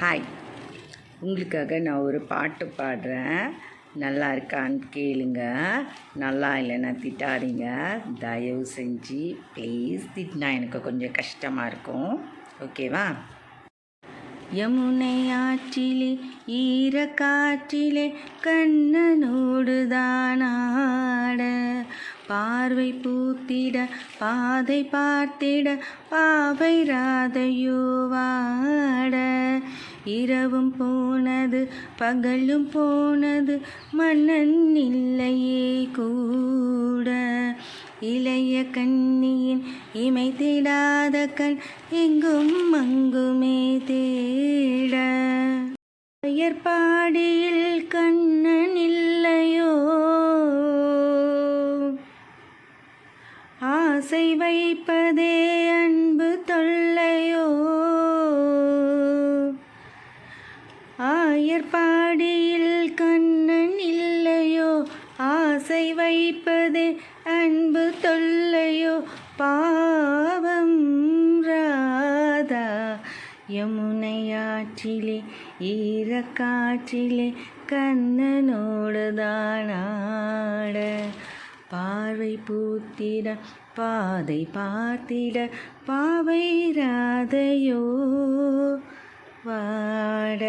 Hi உங்களுக்காக நான் ஒரு பாட்டு பாடுறேன். நல்லா இருக்கான்னு கேளுங்க. நல்லா இல்லைன்னா திட்டாதீங்க. தயவு செஞ்சு ப்ளீஸ் திட்டினா எனக்கு கொஞ்சம் கஷ்டமாக இருக்கும். ஓகேவா யமுனை ஆற்றிலே ஈரக்காற்றிலே கண்ணனோடு தானாட பார்வை பூத்திட பாதை பார்த்திட பாவை ராதையோவா இரவும் போனது பகலும் போனது மன்னன் இல்லையே கூட. இளைய கண்ணியின் இமை தேடாத கண் எங்கும் அங்குமே தேட. பாடியில் கண்ணன் இல்லையோ? ஆசை வைப்பதே ஆயர்பாடியில் கண்ணன் இல்லையோ? ஆசை வைப்பதே அன்பு தொல்லையோ? பாவம் ராதா யமுனையாற்றிலே ஈரக்காற்றிலே கண்ணனோடு தானாட. பார்வை பூத்திட பாதை பார்த்திட பாவை ராதையோ? வாட